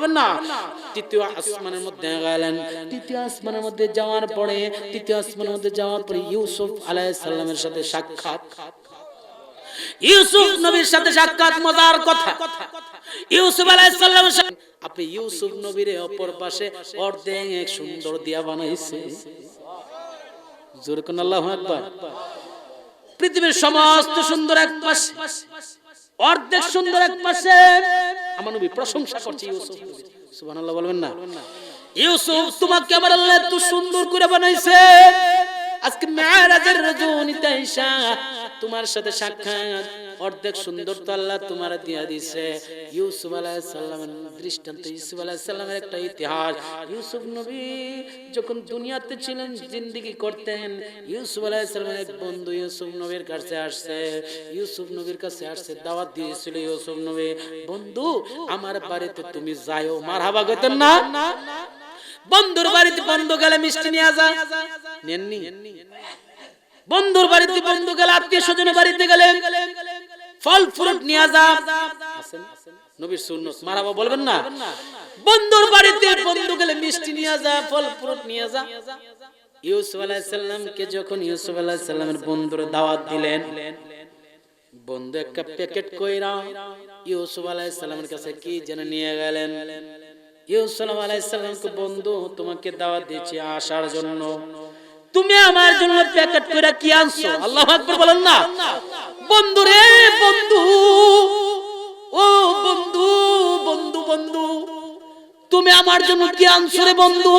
বলবেন না। তৃতীয় আসমানের মধ্যে গেলেন। তৃতীয় আসমানের মধ্যে যাওয়ার পরে, তৃতীয় আসমানের মধ্যে যাওয়ার পরে ইউসুফ আলাইহিস সালামের সাথে সাক্ষাৎ। ইউসুফ নবীর সাথে সাক্ষাৎ, মজার কথা। ইউসুফ আলাইহিস সাথে আপনি ইউসুফ নবীর অপর পাশে অর্ধেক এক সুন্দর দিয়া বানাইছে। জোরে কোন আল্লাহু আকবার। পৃথিবীর সমস্ত সুন্দর এক পাশে। অর্ধেক সুন্দর এক পাশে। আমার নবী প্রশংসা করছে ইউসুফ বলবেন না? ইউসুফ তোমাকে আমার আল্লাহ এত সুন্দর করে বানাইছে। আজকে মেয়ারাজের রজনীতে আইসা তোমার সাথে সাক্ষাৎ। অর্ধেক সুন্দর তো আল্লাহ তোমার দিয়া দিছে। ইউসুফ আলাইহিস সালামের দৃষ্টান্ত, ইউসুফ আলাইহিস একটা ইতিহাস। ইউসুফ নবী যখন দুনিয়াতে ছিলেন, জিন্দেগি করতেন, ইউসুফ আলাইহিস সালামের এক বন্ধু ইউসুফ নবীর কাছে আসছে। ইউসুফ নবীর কাছে আসছে, দাওয়াত দিয়েছিল ইউসুফ নবী, বন্ধু, আমার বাড়িতে তুমি যাও মারহাবা কইতেন না? বন্ধুর বাড়িতে বন্ধু গেলে মিষ্টি নিয়ে যা নেননি। বন্ধুর বাড়িতে বন্ধু গেলে আত্মীয় স্বজনের বাড়িতে গেলে ফল ফ্রুট নিয়ে যা নবীর সুন্নত। মারাবা বলবেন না? বন্ধুর বাড়িতে বন্ধু গেলে মিষ্টি নিয়ে যা ফল ফ্রুট নিয়ে যা ইউসুফ আলাইহিস সালামকে যখন ইউসুফ আলাইহিস সালামের বন্ধুর দাওয়াত দিলেন বন্ধু একটা প্যাকেট কইরা ইউসুফ আলাইহিস সালামের কাছে কি যেন নিয়ে গেলেন? ইউসুফ আলাইহিস সালামকে বন্ধু তোমাকে দাওয়াত দিয়েছি আসার জন্য। তুমি আমার জন্য প্যাকেট করে কি আনছো? আল্লাহ আকবার বলেন না। বন্ধু রে বন্ধু। ও বন্ধু বন্ধু বন্ধু। তুমি আমার জন্য কি আনছো রে বন্ধু?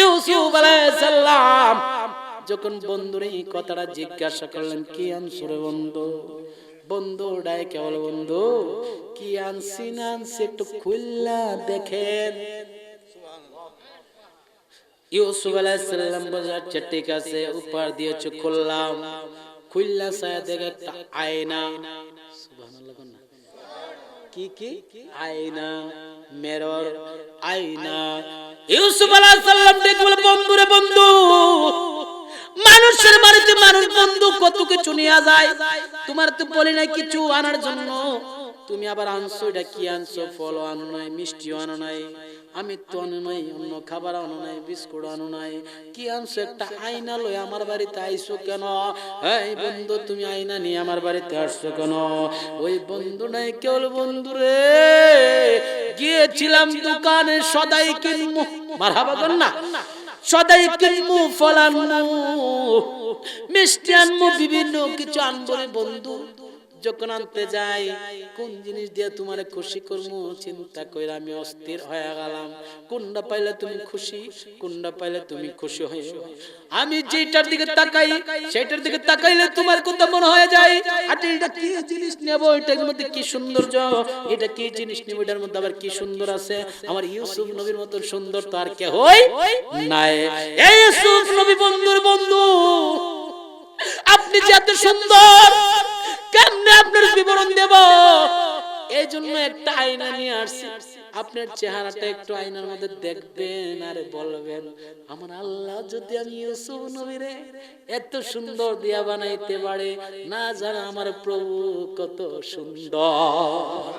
ইউসুফ আলাইহিস সালাম যখন বন্ধুর এই কথাটা জিজ্ঞাসা করলেন, কি আনছো রে বন্ধু? বন্ধু ডাই কেবল বন্ধু, কি আনছি না আনছি একটু খুললা দেখেন। ইউসুফ খুললাম। খুললা দেখে একটা আয়না। না? কি কি? আয়না মেরর আয়না। ইউসুফ বন্ধু মানুষের বাড়িতে মানুষ বন্ধু, কত কিছু নিয়ে যায়। তোমার তো বলি নাই কিছু আনার জন্য। তুমি আবার আনছো, এটা কি আনছো? ফল আনো নাই, মিষ্টিও আনো নাই। আমি তো আনো নাই, অন্য খাবার আনো নাই, বিস্কুট আনো নাই। কি আনছো? একটা আয়না লই আমার বাড়িতে আইসো কেন? এই বন্ধু, তুমি আয়না নিয়ে আমার বাড়িতে আসছো কেন? ওই বন্ধু নাই কেবল বন্ধু রে। গিয়েছিলাম দোকানে, সদাই কিনবো মারহাবা না। সদাই কিনবো ফল আনব মিষ্টি আনব বিভিন্ন কিছু আনব বন্ধু। যখন আনতে যাই, কোন জিনিস দিয়ে তোমার খুশি করব চিন্তা করে আমি অস্থির হয়ে গেলাম। কোনটা পাইলে তুমি খুশি, কোনটা পাইলে তুমি খুশি হয়ে আমি যেটার দিকে তাকাই সেটার দিকে তাকাইলে তোমার কথা মনে হয়ে যায় আচ্ছা এটা কি জিনিস নেব? এটার মধ্যে কি সৌন্দর্য? এটা কি জিনিস নেব? এটার মধ্যে আবার কি সুন্দর আছে? আমার ইউসুফ নবীর মতো সুন্দর তো আর কে হই নাই। এই ইউসুফ নবী বন্ধুর বন্ধু, আপনি যে এত সুন্দর আপনার বিবরণ দেব। এই জন্য একটা আয়না নিয়ে আসছি। আপনার চেহারাটা একটু আয়নার মধ্যে দেখবেন আর বলবেন, আমার আল্লাহ যদি আমি ইউসুফ নবীরে এত সুন্দর দিয়া বানাইতে পারে, না জানা আমার প্রভু কত সুন্দর।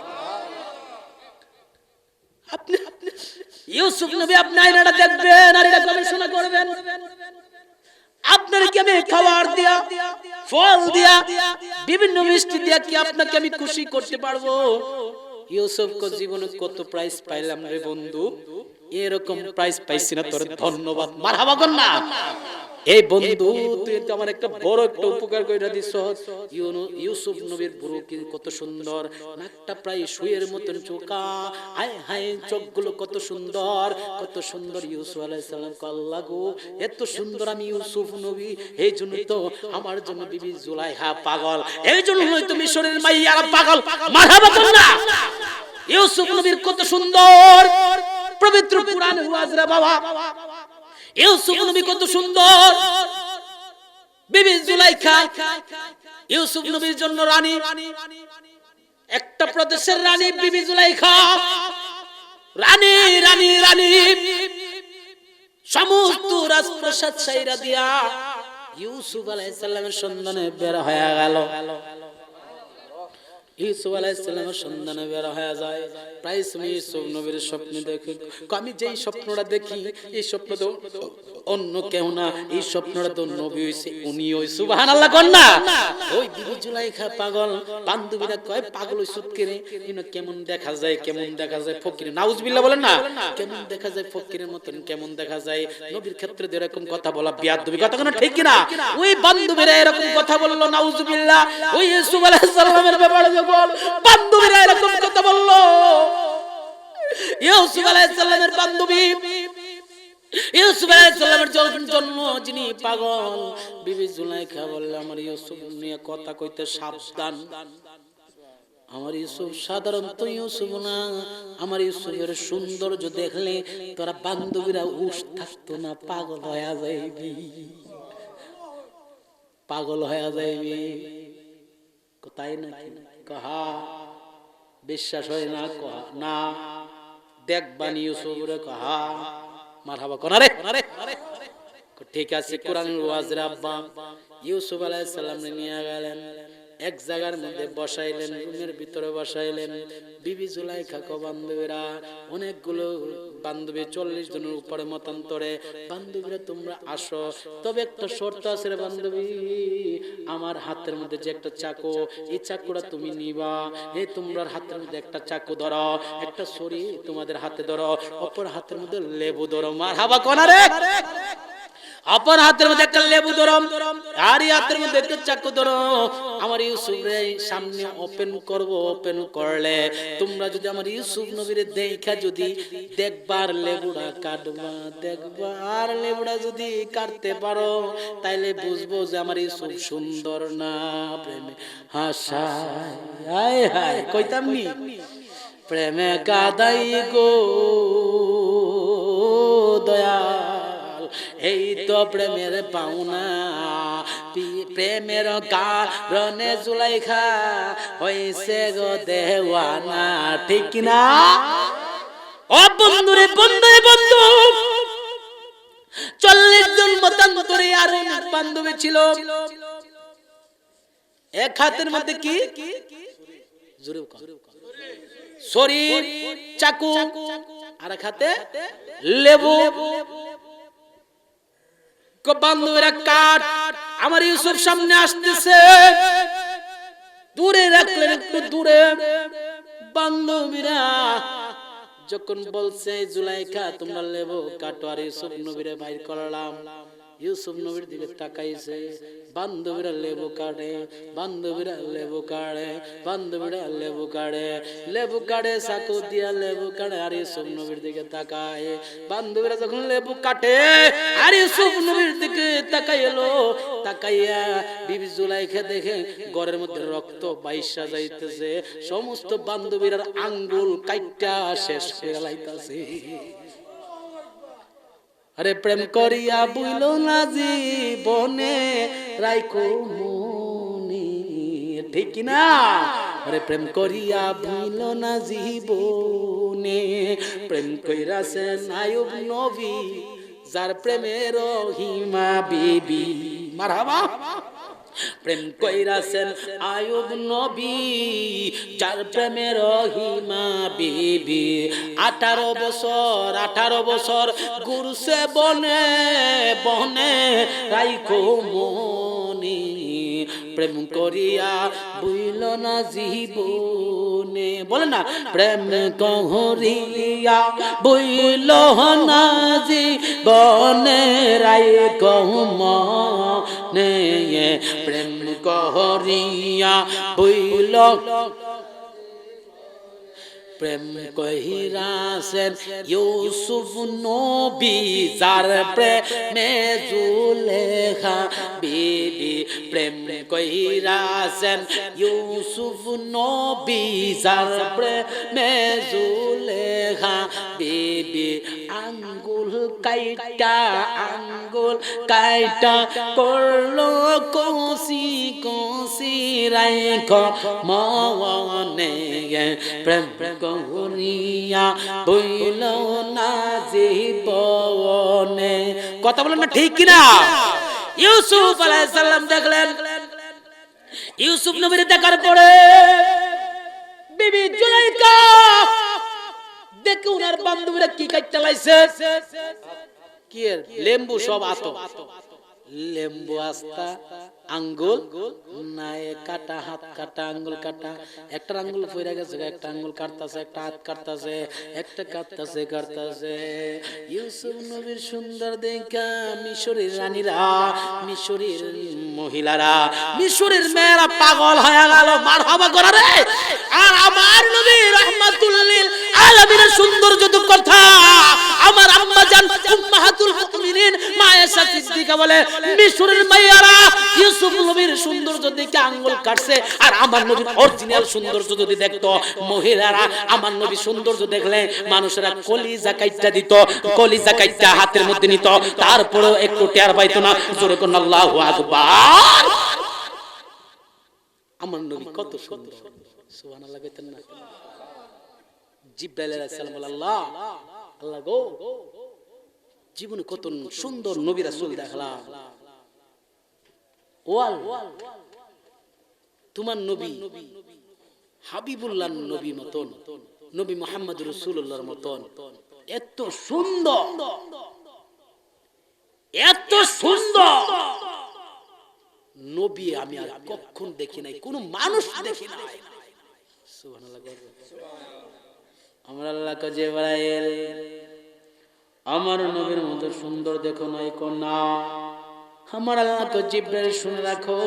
আপনি ইউসুফ নবী আপনি আয়নাটা দেখবেন আর এটা গবেষণা করবেন। আপনার কি আমি খাবার দিয়া, ফল দিয়া, বিভিন্ন মিষ্টি দিয়া কি আপনাকে আমি খুশি করতে পারব? ইউসুফ জীবনে কত প্রাইস পাইলাম রে বন্ধু? এরকম প্রাইস পাইছি না, তোর ধন্যবাদ। মারহাবা না এই বন্ধু, তুই আমার একটা বড় একটা উপকার করে দিছ ইউসুফ নবীর বুড়ো কত সুন্দর, নাকটা প্রায় সুয়ের মতন চোকা হায় হায়, চোখগুলো কত সুন্দর কত সুন্দর ইউসুফ আলাইহিস সালাম, আল্লাহ গো, এত সুন্দর আমি ইউসুফ নবী। এই জন্য তো আমার জন্য বিবি জুলাইহা পাগল। এই জন্যই তো মিশরের মাইয়ারা পাগল। মারহাবা না ইউসুফ নবীর কত সুন্দর, পবিত্র কোরআন হুয়াজরা বাবা। ইউসুফ নবী কত সুন্দর। বিবি জুলাইখা ইউসুফ নবীর জন্য রানী। একটা প্রদেশের রানী বিবি জুলাইখা। রানী রানী রানী। সমস্ত রাজপ্রসাদ সাইরা দিয়া ইউসুফ আলাইহিস সালামের সন্ধানে বের হয়ে গেল। ইউসুফ সন্ধানে বের হয়ে যায়। প্রায় ইউসুফ নবীর স্বপ্নে আমি স্বপ্নটা দেখি, এই স্বপ্ন তো অন্য কেউ না, এই স্বপ্নটা তো নবী উনি ওই সুবাহান আল্লাহ কর না? ওই পাগল, বান্ধবীরা কয়, পাগল ওই সুৎকেরে ইনো কেমন দেখা যায়, কেমন দেখা যায়, ফকির। নাউজবিল্লাহ বলেন না? কেমন দেখা যায়, ফকিরের মতন কেমন দেখা যায়। নবীর ক্ষেত্রে এরকম কথা বলা বিয়াদবি, কথা কোনো ঠিক না ওই বান্ধবীরা এরকম কথা বলল, নাউজবিল্লাহ। ওই ব্যাপারে যখন বান্ধবীরা এরকম কথা বলল, ইউসুফ বান্ধবী, ইউসুফ যিনি পাগল, বিবি জুলাইখা আমার ইউসুফ নিয়ে কথা কইতে সাবধান। আমার ইউসুফ সাধারণত ইউসুফ না। আমার ইউসুফের সৌন্দর্য দেখলে তোরা বান্ধবীরা উস থাকতো না, পাগল হয়ে যাইবি। পাগল হয়ে যাইবি। তাই নাকি? কহা, বিশ্বাস হয় না, কহা না। দেখ দেখবানি ইউসুফরে কহা, মারহাবা কোনারে ঠিক আছে কোরআনের ওয়াজরা আব্বা ইউসুফ আলাইহিস সালাম নিয়ে গেলেন। এক জায়গার মধ্যে বসাইলেন, রুমের ভিতরে বসাইলেন। বিবি জুলাইখা কো বান্ধবীরা, অনেকগুলো বান্ধবী চল্লিশ জনের উপরে মতান্তরে, বান্ধবীরা, তোমরা আসো। তবে একটা শর্ত আছে রে বান্ধবী, আমার হাতের মধ্যে যে একটা চাকু, এই চাকুটা তুমি নিবা। এই তোমরা হাতের মধ্যে একটা চাকু ধরো, একটা ছড়ি তোমাদের হাতে ধরো, অপর হাতের মধ্যে লেবু ধরো। মার হাবা কোনারে অপর হাতের মধ্যে একটা লেবু ধরম আর হাতের মধ্যে একটা চাকু ধরো। আমার ইউসুফ রে, সামনে ওপেন করব ওপেন করলে তোমরা যদি আমার ইউসুফ নবীর দেখা যদি, দেখবার লেবুড়া কাটবা, দেখবার লেবুড়া যদি কাটতে পারো, তাইলে বুঝব যে আমার ইউসুফ সুন্দর না প্রেমে। হাসায়, হায় হায়, কইতাম নি? প্রেমে কাদাই গো দয়াল এই তো প্রেমের পাওনা। প্রেমের কারণে জুলাইখা হয়েছে গো দেওয়ানা। ঠিক না? ও বন্ধু রে বন্ধু। চল্লিশ জন মতান্তরে আর বান্ধবী ছিল। এক হাতের মধ্যে কি? শরীর চাকু। আর এক হাতে লেবু। বান্ধবীরা কাঠ আমার ইউসুফ সামনে আসতেছে। দূরে রাখলেন একটু দূরে। বান্ধবীরা যখন বলছে, জুলাইখা, তোমরা লেবো কাটো। আর ইউসুফ নবীরে বাইর করলাম। ইউসুফ নবীর দিকে তাকাইছে, বান্ধবীরা লেবু কাটে বান্ধবীরা লেবু কাটে বান্ধবীরা লেবু কাটে লেবু কাটে সাকু দিয়া লেবু কাটে আর ইউসুফ নবীর দিকে তাকায়। বান্ধবীরা যখন লেবু কাটে, আর ইউসুফ নবীর দিকে তাকাই এলো তাকাইয়া বিবি জুলাইখা দেখে ঘরের মধ্যে রক্ত বাইসা যাইতেছে। সমস্ত বান্ধবীরা আঙ্গুল কাইটা শেষ হয়ে লাইতাছে আরে প্রেম করিয়া বুইল না জীবনে রাইকো মনি। ঠিক না আরে প্রেম করিয়া বুইল না জীবনে, প্রেম কইরা সে নায়ক নবী, যার প্রেমের হিমা বিবি। মারহাবা। প্রেম কইরাছেন আয়ুব নবী, যার প্রেমের হিমা বিবি। আঠারো বছর আঠারো বছর গুরুসে বনে বনে রাইখো মনি। প্রেম করিয়া বুইল না জীবনে। বলে না, প্রেম কহরিয়া বুইল না জীবনে, রাইখো মনে প্রেম কহরিয়া বুইল প্রেম কহিরাছেন ইউসুফ নবী যার প্রেমে জুলেখা বিবি প্রেম কহিরাছেন ইউসুফ নবী যার প্রেমে জুলেখা বিবি আঙ্গুল কাইটা আঙ্গুল কাইটা করল কষি কষি রাইখ মনে প্রেম করিয়া বইল না জীবনে কথা বলেন না ঠিক কিনা? ইউসুফ আলাইসাল্লাম দেখলেন। ইউসুফ নবীর দেখার পরে বিবি জুলাইকা দেখে উনার বান্ধবীরা কি কাটতে লাইছে কি লেম্বু সব আতো লেম্বু আস্তা আঙ্গুল নাই কাটা হাত কাটা আঙ্গুল কাটা। একটা আঙ্গুল পইরা গেছে একটা আঙ্গুল কাটতাছে একটা হাত কাটতাছে একটা কাটতাছে কাটতাছে। ইউসুফ নবীর সুন্দর দেখা মিশরের রানীরা মিশরের মহিলারা মিশরের মেয়েরা পাগল হয়ে গেল মার হবা করারে আর আমার নবী রহমাতুল্লিল আলামিনের সৌন্দর্য তো কথা। আমার আম্মা জান উম্মাহাতুল মুমিনিন মা আয়েশা সিদ্দিকা বলে, মিশরের মাইয়ারা ইউসুফ নবীর সৌন্দর্য দেখে আঙ্গুল কাটছে, আর আমার নবীর অরিজিনাল সৌন্দর্য যদি দেখতো, মহিলারা আমার নবীর সৌন্দর্য দেখলে মানুষেরা কলিজা কাইটা দিত, কলিজা কাইটা হাতের মধ্যে নিত, তারপরেও একটু টের পাইতো না, জোরে কোন, আল্লাহু আকবার! আমার নবী কত সুন্দর। সুবহানাল্লাহ কইতেন না। জিব্রাইল জীবনে কত সুন্দর নবী রাসূল দেখলাম। ও আল্লাহ তোমার নবী হাবিবুল্লাহ নবী মতন, নবী মোহাম্মদ রসুল্লাহর মতন, এত সুন্দর এত সুন্দর। নবী আমি আর কখন দেখি নাই, কোন মানুষ দেখি নাই। সুবহানাল্লাহ আমার আল্লাহ কাজে বাড়াইল আমার নবীর মতো সুন্দর দেখো নাই কন্যা। আমার আল্লাহ তো জিব্রাইল শুনে রাখো।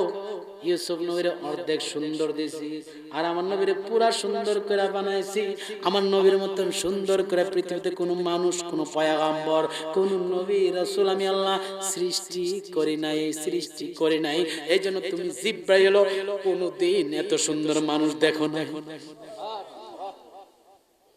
ইউসুফ নবীর অর্ধেক সুন্দর দিছি, আর আমার নবীর পুরা সুন্দর করে বানাইছি। আমার নবীর মতন সুন্দর করে পৃথিবীতে কোনো মানুষ, কোনো পয়াগাম্বর, কোন নবী, রাসূল আমি আল্লাহ সৃষ্টি করি নাই, সৃষ্টি করি নাই। এই জন্য তুমি জিব্রাইল কোনোদিন এত সুন্দর মানুষ দেখো নাই।